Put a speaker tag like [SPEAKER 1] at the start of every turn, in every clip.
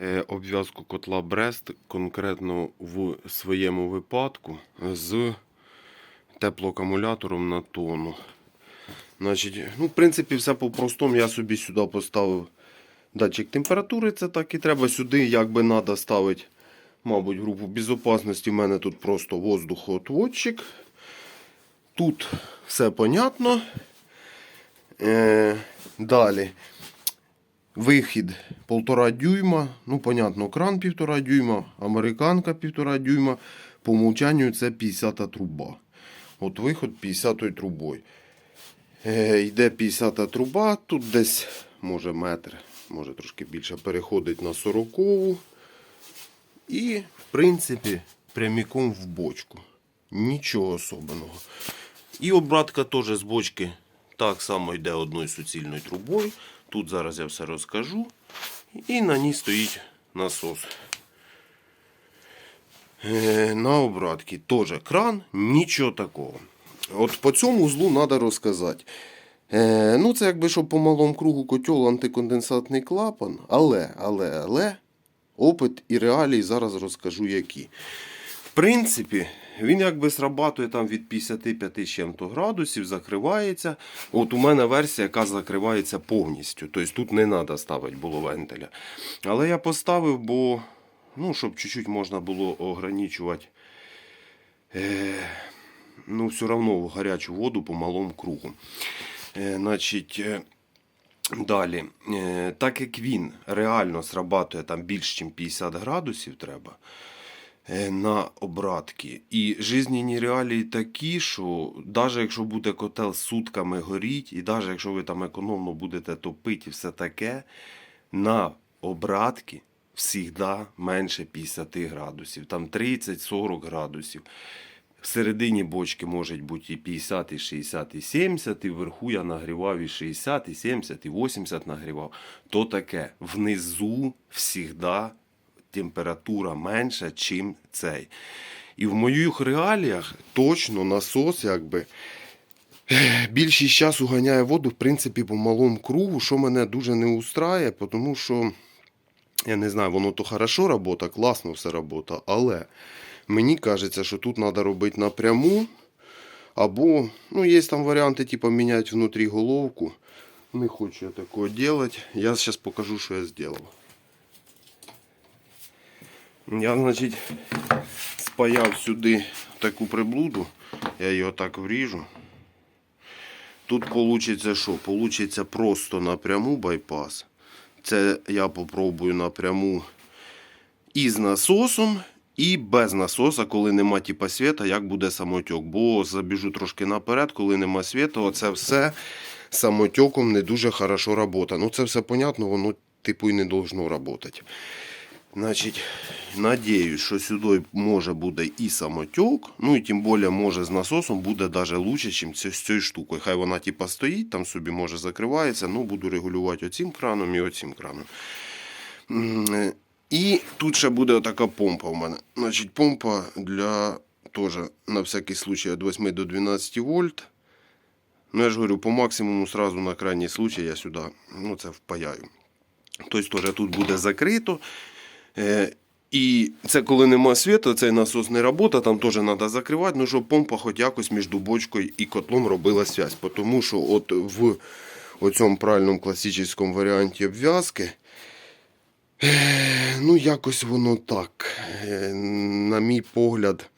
[SPEAKER 1] е, обв'язку котла Брест конкретно в своєму випадку з теплоакумулятором на тонну. Значить, ну, в принципі, все по-простому. Я собі сюди поставив датчик температури, це так і треба. Сюди, як би треба ставити, мабуть, групу безпечності. У мене тут просто воздухоотводчик. Тут все понятно. Е, далі. Вихід 1,5 дюйма. Ну, понятно, кран 1,5 дюйма, американка 1,5 дюйма. По умовчанню це 50-та труба. От виход 50 трубою. Е, йде 50-та труба, тут десь може метр, може трошки більше переходить на 40 І, в принципі, прямиком в бочку. Нічого особливого. І обратка теж з бочки так само йде одною суцільною трубою. Тут зараз я все розкажу. І на ній стоїть насос. Е, на обратці теж кран, нічого такого. От по цьому узлу треба розказати. Е, ну, це якби що по малому кругу котел антиконденсатний клапан, але, але, але, опит і реалії зараз розкажу які. В принципі, він якби срабатує там від 55 чим-то градусів, закривається. От у мене версія, яка закривається повністю. Тобто тут не треба ставити було вентиля. Але я поставив, бо ну, щоб чуть-чуть можна було ограничувати. Е, ну, все одно гарячу воду по малому кругу. Е, значить, е, далі. Е, так як він реально срабатує там більш ніж 50 градусів треба на обратки. І жизненні реалії такі, що навіть якщо буде котел сутками горіть, і навіть якщо ви там економно будете топити і все таке, на обратки завжди менше 50 градусів, там 30-40 градусів. Всередині бочки може бути і 50, і 60, і 70, і вверху я нагрівав і 60, і 70, і 80 нагрівав. То таке. Внизу завжди температура менша, чим цей. І в моїх реаліях точно насос якби більшість часу ганяє воду, в принципі, по малому кругу, що мене дуже не устрає, тому що. Я не знаю, воно то хорошо робота, класно все робота, але мені кажеться, що тут треба робити напряму. Або, ну, є там варіанти, типу, міняти внутрі головку. Не хочу я такого робити. Я зараз покажу, що я зробив. Я, значить, спаяв сюди таку приблуду. Я її отак вріжу. Тут вийде що? Получиться просто напряму байпас. Це я попробую напряму і з насосом, і без насоса, коли нема типа світа, як буде самотьок. Бо забіжу трошки наперед, коли нема світу, оце все самотьоком не дуже хорошо робота. Ну це все понятно, воно типу і не должно працювати. Значить, надіюсь, що сюди може буде і самотек, ну і тим більше може з насосом буде навіть лучше, ніж з цією штукою. Хай вона типа стоїть, там собі може закривається, ну буду регулювати оцим краном і оцим краном. Е, І тут ще буде така помпа у мене. Значить, помпа для теж на всякий случай від 8 до 12 вольт. Ну, я ж говорю, по максимуму сразу на крайній случай я сюди ну, це впаяю. Тобто теж тут буде закрито. Е, І це коли нема світу, цей насос не працює, там теж треба закривати, ну щоб помпа хоч якось між бочкою і котлом робила зв'язь. Тому що от в оцьому правильному класичному варіанті обв'язки, е, ну якось воно так, е, на мій погляд,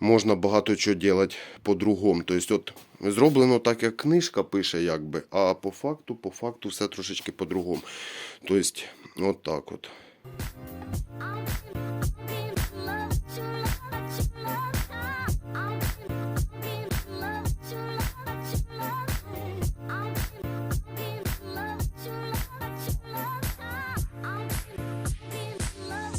[SPEAKER 1] можна багато чого робити по-другому. Тобто, от зроблено так, як книжка пише, якби, а по факту, по факту все трошечки по-другому. Тобто, от так от.